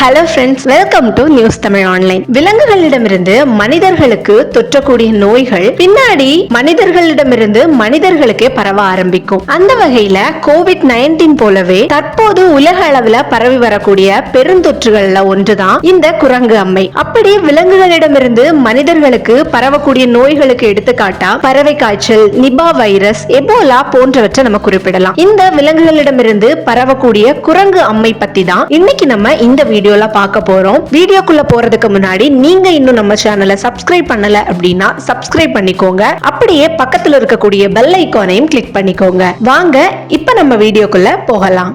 Hello friends welcome to news Tamil online விலங்குகளிடமிருந்து மனிதர்களுக்கு தொற்றக்கூடிய நோய்கள் பின்னாடி மனிதர்களிடமிருந்து மனிதர்களுக்கே பரவ ஆரம்பிக்கும். அந்த வகையில கோவிட் நைன்டீன் போலவே தற்போது உலக அளவுல பரவி வரக்கூடிய பெருந்தொற்றுகள்ல ஒன்றுதான் இந்த குரங்கு அம்மை. அப்படி விலங்குகளிடமிருந்து மனிதர்களுக்கு பரவக்கூடிய நோய்களுக்கு எடுத்துக்காட்டா பறவை காய்ச்சல் நிபா வைரஸ் எபோலா போன்றவற்றை நம்ம குறிப்பிடலாம். இந்த விலங்குகளிடமிருந்து பரவக்கூடிய குரங்கு அம்மை பத்தி தான் இன்னைக்கு நம்ம இந்த வீடியோ வீடியோலாம் பார்க்க போறோம். வீடியோக்குள்ள போறதுக்கு முன்னாடி நீங்க இன்னும் நம்ம சேனலை சப்ஸ்கிரைப் பண்ணல அப்படின்னா சப்ஸ்கிரைப் பண்ணிக்கோங்க. அப்படியே பக்கத்துல இருக்கக்கூடிய பெல் ஐக்கானையும் கிளிக் பண்ணிக்கோங்க. வாங்க இப்ப நம்ம வீடியோக்குள்ள போகலாம்.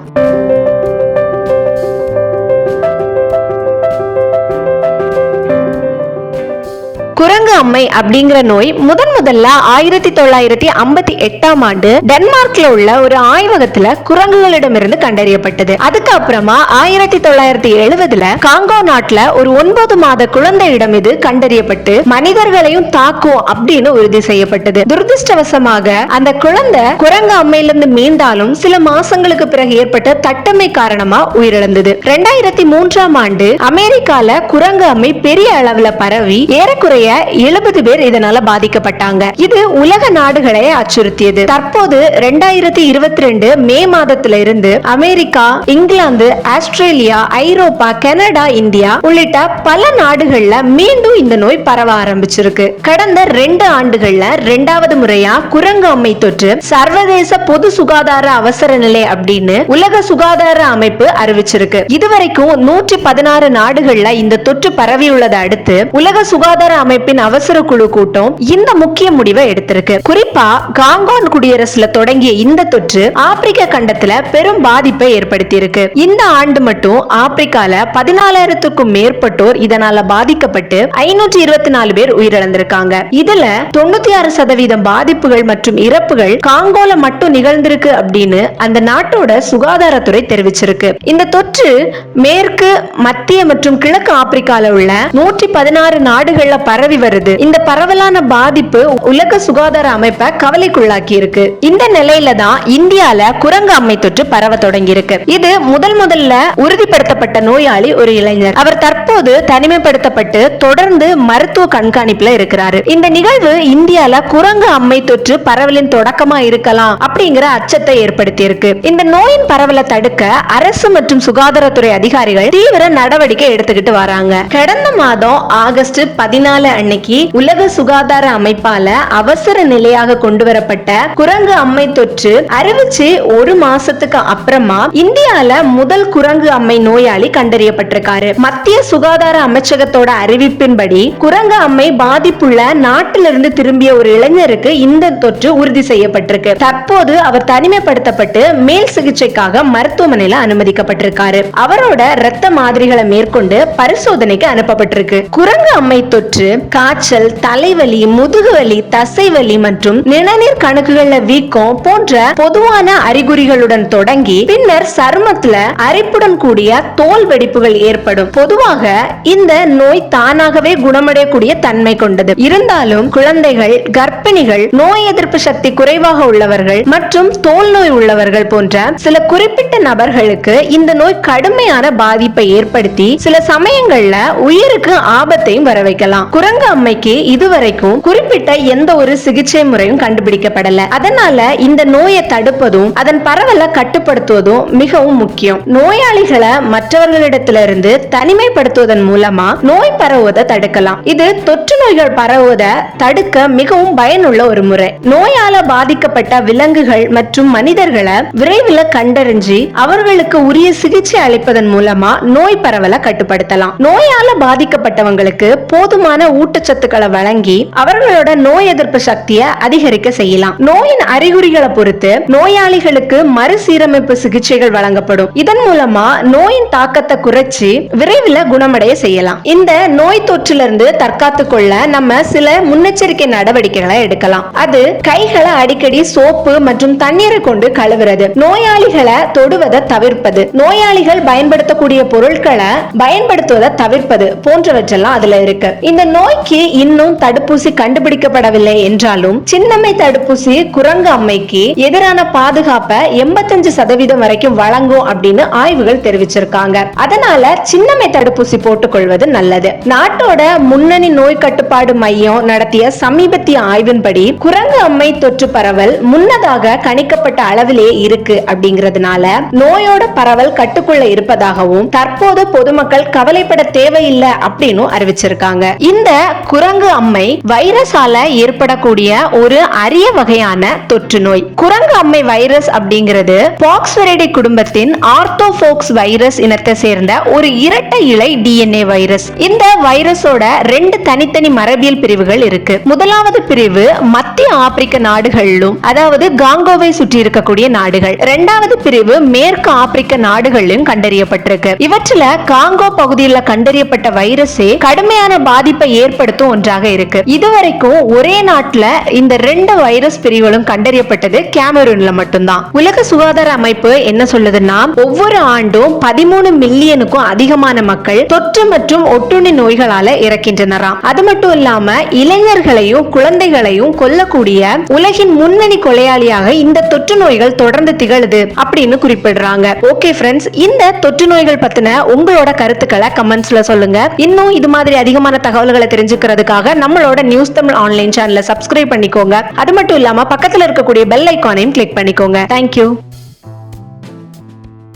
குரங்கு அம்மை அப்படிங்கிற நோய் முதன் முதல்ல ஆயிரத்தி தொள்ளாயிரத்தி ஐம்பத்தி எட்டாம் ஆண்டு டென்மார்க்ல உள்ள ஒரு ஆய்வகத்துல குரங்குகளிடமிருந்து கண்டறியப்பட்டது. அதுக்கப்புறமா ஆயிரத்தி தொள்ளாயிரத்தி எழுபதுல காங்கோ நாட்டுல ஒரு ஒன்பது மாத குழந்தையிடம் இது கண்டறியப்பட்டு மனிதர்களையும் தாக்கும் அப்படின்னு உறுதி செய்யப்பட்டது. துரதிருஷ்டவசமாக அந்த குழந்தை குரங்கு அம்மையிலிருந்து மீண்டாலும் சில மாசங்களுக்கு பிறகு ஏற்பட்ட தட்டமை காரணமா உயிரிழந்தது. ரெண்டாயிரத்தி மூன்றாம் ஆண்டு அமெரிக்கால குரங்கு அம்மை பெரிய அளவுல பரவி ஏறக்குறைய எழுபது பேர் இதனால பாதிக்கப்பட்டாங்க. இது உலக நாடுகளை அச்சுறுத்தியது. தற்போது ரெண்டாயிரத்தி இருபத்தி ரெண்டு மே மாதத்துல இருந்து America England Australia Europe Canada India உள்ளிட்ட பல நாடுகள்ல மீண்டும் இந்த நோய் பரவ ஆரம்பிச்சிருக்கு. கடந்த ரெண்டு ஆண்டுகள்ல ரெண்டாவது முறையா குரங்கு அம்மை தொற்று சர்வதேச பொது சுகாதார அவசர நிலை அப்படின்னு உலக சுகாதார அமைப்பு அறிவிச்சிருக்கு. இதுவரைக்கும் நூற்றி பதினாறு நாடுகள்ல இந்த தொற்று பரவியுள்ளதை அடுத்து உலக சுகாதார அமைப்பின் அவசர குழு கூட்டம் இந்த முக்கிய முடிவை எடுத்திருக்கு. குறிப்பா காங்கான் குடியரசுல தொடங்கிய இந்த தொற்று ஆப்பிரிக்க கண்டத்துல பெரும் பாதிப்பை ஏற்படுத்தி இருக்கு இந்த ஆண்டு மட்டும் ஆப்பிரிக்கால பதினாலாயிரத்துக்கும் மேற்பட்டோர் இதனால பாதிக்கப்பட்டு ஐநூற்றி இருபத்தி நாலு பேர் உயிரிழந்திருக்காங்க. இதுல தொண்ணூத்தி ஆறு சதவீதம் பாதிப்புகள் மற்றும் இறப்புகள் காங்கோல மட்டும் நிகழ்ந்திருக்கு அப்படின்னு அந்த நாட்டோட சுகாதாரத்துறை தெரிவிச்சிருக்கு. இந்த தொற்று மேற்கு மத்திய மற்றும் கிழக்கு ஆப்பிரிக்கால உள்ள நூற்றி பதினாறு நாடுகள்ல பரவி வருது. இந்த பரவலான பாதிப்பு உலக சுகாதார அமைப்பை கவலைக்குள்ளாக்கி இருக்கு இந்த நிலையில தான் இந்தியால குரங்கு அம்மை தொற்று பரவ தொடங்கி இருக்கு இது முதல் முதல்ல உறுதிப்படுத்தப்பட்ட நோயாளி ஒரு இளைஞர். அவர் தற்போது தனிமைப்படுத்தப்பட்டு தொடர்ந்து மருத்துவ கண்காணிப்புல இருக்கிறாரு. இந்த நிகழ்வு இந்தியால குரங்கு அம்மை தொற்று பரவலின் தொடக்கமா இருக்கலாம் அப்படிங்கிற அச்சத்தை ஏற்படுத்தி இருக்கு இந்த நோயின் பரவலை தடுக்க அரசு மற்றும் சுகாதாரத்துறை அதிகாரிகள் தீவிர நடவடிக்கை எடுத்துக்கிட்டு வராங்க. கடந்த மாதம் ஆகஸ்ட் பதினாலு அன்னைக்கு உலக சுகாதார அமைப்பால அவசர நிலையாக கொண்டு வரப்பட்ட குரங்கு அம்மை தொற்று அறிவிச்சு ஒரு மாசத்துக்கு அப்புறமா இந்தியால முதல் குரங்கு அம்மை நோயாளி கண்டறியப்பட்டிருக்காரு. மத்திய சுகாதார அமைச்சகத்தோட அறிவிப்பின்படி குரங்கு அம்மை பாதிப்புள்ள நாட்டிலிருந்து திரும்பிய ஒரு இளைஞருக்கு இந்த தொற்று உறுதி செய்யப்பட்டிருக்கு. தற்போது அவர் தனிமைப்படுத்தப்பட்டு மேல் சிகிச்சைக்காக மருத்துவமனையில அனுமதிக்கப்பட்டிருக்காரு. அவரோட ரத்த மாதிரிகளை மேற்கொண்டு பரிசோதனைக்கு அனுப்பப்பட்டிருக்கு. குரங்கு அம்மை தொற்று காய்ச்சல் தலைவலி முதுகுவலி தசைவலி மற்றும் நிணநீர் கணக்குகள்ல வீக்கம் போன்ற பொதுவான அறிகுறிகளுடன் தொடங்கி பின்னர் சருமத்துல அரிப்புடன் கூடிய தோல் வெடிப்புகள் ஏற்படும். பொதுவாக இந்த நோய் தானாகவே குணமடையக்கூடிய தன்மை கொண்டது. இருந்தாலும் குழந்தைகள் கர்ப்பிணிகள் நோய் எதிர்ப்பு சக்தி குறைவாக உள்ளவர்கள் மற்றும் தோல் நோய் உள்ளவர்கள் போன்ற சில குறிப்பிட்ட நபர்களுக்கு இந்த நோய் கடுமையான பாதிப்பை ஏற்படுத்தி சில சமயங்கள்ல உயிருக்கு ஆபத்தையும் வர வைக்கலாம் குரங்கு அம்மைக்கு இதுவரைக்கும் குறிப்பிட்ட எந்த ஒரு சிகிச்சை முறையும் கண்டுபிடிக்கப்படல. அதனால இந்த நோயை தடுப்பதும் அதன் பரவலை கட்டுப்படுத்துவதும் மிகவும் முக்கியம். நோயாளிகளை மற்றவர்களிடத்திலிருந்து தனிமைப்படுத்துவதன் மூலமா நோய் பரவுவதை தடுக்கலாம். இது தொற்று நோய்கள் பரவுவதை தடுக்க மிகவும் பயனுள்ள ஒரு முறை. நோயால பாதிக்கப்பட்ட விலங்குகள் மற்றும் மனிதர்களை விரைவில் கண்டறிஞ்சு அவர்களுக்கு உரிய சிகிச்சை அளிப்பதன் மூலமா நோய் பரவலை கட்டுப்படுத்தலாம். நோயால பாதிக்கப்பட்டவங்களுக்கு போதுமான ஊட்டச்சத்துக்களை வழங்கி அவர்களோட நோய் எதிர்ப்பு சக்தியை அதிகரிக்க செய்யலாம். நோயின் அறிகுறிகளை பொறுத்து நோயாளிகளுக்கு மறுசீரமைப்பு சிகிச்சைகள் வழங்கப்படும். இதன் மூலமா நோயின் தாக்கத்தை குறைச்சி விரைவில் குணமடைய செய்யலாம். இந்த நோய் தொற்றிலிருந்து தற்காத்து கொள்ள நம்ம சில முன்னெச்சரிக்கை நடவடிக்கைகளை எடுக்கலாம். அது கைகளை அடிக்கடி சோப்பு மற்றும் தண்ணீரை கொண்டு கழுவுறது. நோயாளிகளை தொடுவதை தவிர்ப்பது. நோயாளிகள் பயன்படுத்தக்கூடிய பொருட்களை பயன்படுத்துவதை தவிர்ப்பது போன்றவற்றெல்லாம் அதுல இருக்கு. இந்த நோய் நோய்க்கு இன்னும் தடுப்பூசி கண்டுபிடிக்கப்படவில்லை என்றாலும் சின்னம்மை தடுப்பூசி குரங்கு அம்மைக்கு எதிரான பாதுகாப்பை எண்பத்தஞ்சு சதவீதம் வரைக்கும் வழங்கும் அப்படின்னு ஆய்வுகள் தெரிவிச்சிருக்காங்க. அதனால சின்னம்மை தடுப்பூசி போட்டுக்கொள்வது நல்லது. நாட்டோட முன்னணி நோய் கட்டுப்பாடு மையம் நடத்திய சமீபத்திய ஆய்வின்படி குரங்கு அம்மை தொற்று பரவல் முன்னதாக கணிக்கப்பட்ட அளவிலே இருக்கு அப்படிங்கறதுனால நோயோட பரவல் கட்டுக்குள்ள இருப்பதாகவும் தற்போது பொதுமக்கள் கவலைப்பட தேவையில்லை அப்படின்னு அறிவிச்சிருக்காங்க. இந்த குரங்கு அம்மை வைரஸால ஏற்படக்கூடிய ஒரு அரிய வகையான தொற்று நோய். குரங்கு அம்மை வைரஸ் அப்படிங்கிறது பாக்ஸ்வெரைடே குடும்பத்தின் ஆர்த்தோபோக்ஸ் வைரஸ் இனத்தை சேர்ந்த ஒரு இரட்டை இலை டிஎன்ஏ வைரஸ். இந்த வைரஸோட ரெண்டு தனித்தனி மரபியல் பிரிவுகள் இருக்கு. முதலாவது பிரிவு மத்திய ஆப்பிரிக்க நாடுகளிலும் அதாவது காங்கோவை சுற்றி இருக்கக்கூடிய நாடுகள். இரண்டாவது பிரிவு மேற்கு ஆப்பிரிக்க நாடுகளிலும் கண்டறியப்பட்டிருக்கு. இவற்றில காங்கோ பகுதியில் கண்டறியப்பட்ட வைரஸே கடுமையான பாதிப்பை ஏற்படுத்தும் ஒன்றாக இருக்கு. இதுவரைக்கும் ஒரே நாட்டுல இந்த ரெண்டு வைரஸ் பிரிவுகளும் கண்டறியப்பட்டது கேமரூன்ல மட்டும்தான். உலக சுகாதார அமைப்பு என்ன சொல்லுதுன்னா ஒவ்வொரு ஆண்டும் பதிமூணு மில்லியனுக்கும் அதிகமான மக்கள் தொற்று மற்றும் ஒட்டுண்ணி நோய்களால இறக்கின்றனராம். அது மட்டும் இல்லாம இளைஞர்களையும் குழந்தைகளையும் கொல்லக்கூடிய உலகின் முன்னணி கொலையாளியாக இந்த தொற்று நோய்கள் தொடர்ந்து திகழுது அப்படின்னு குறிப்பிடுறாங்க. ஓகே ஃப்ரெண்ட்ஸ் இந்த தொற்று நோய்கள் பத்தின உங்களோட கருத்துக்களை கமெண்ட்ஸ்ல சொல்லுங்க. இன்னும் இது மாதிரி அதிகமான தகவல்களை தெரிஞ்சுக்கிறதுக்காக நம்மளோட நியூஸ் தமிழ் ஆன்லைன் சேனலை சப்ஸ்கிரைப் பண்ணிக்கோங்க. அது மட்டும் மட்டும் இல்லாம பக்கத்துல இருக்கக்கூடிய பெல் ஐக்கானையும் கிளிக் பண்ணிக்கோங்க. தேங்க்யூ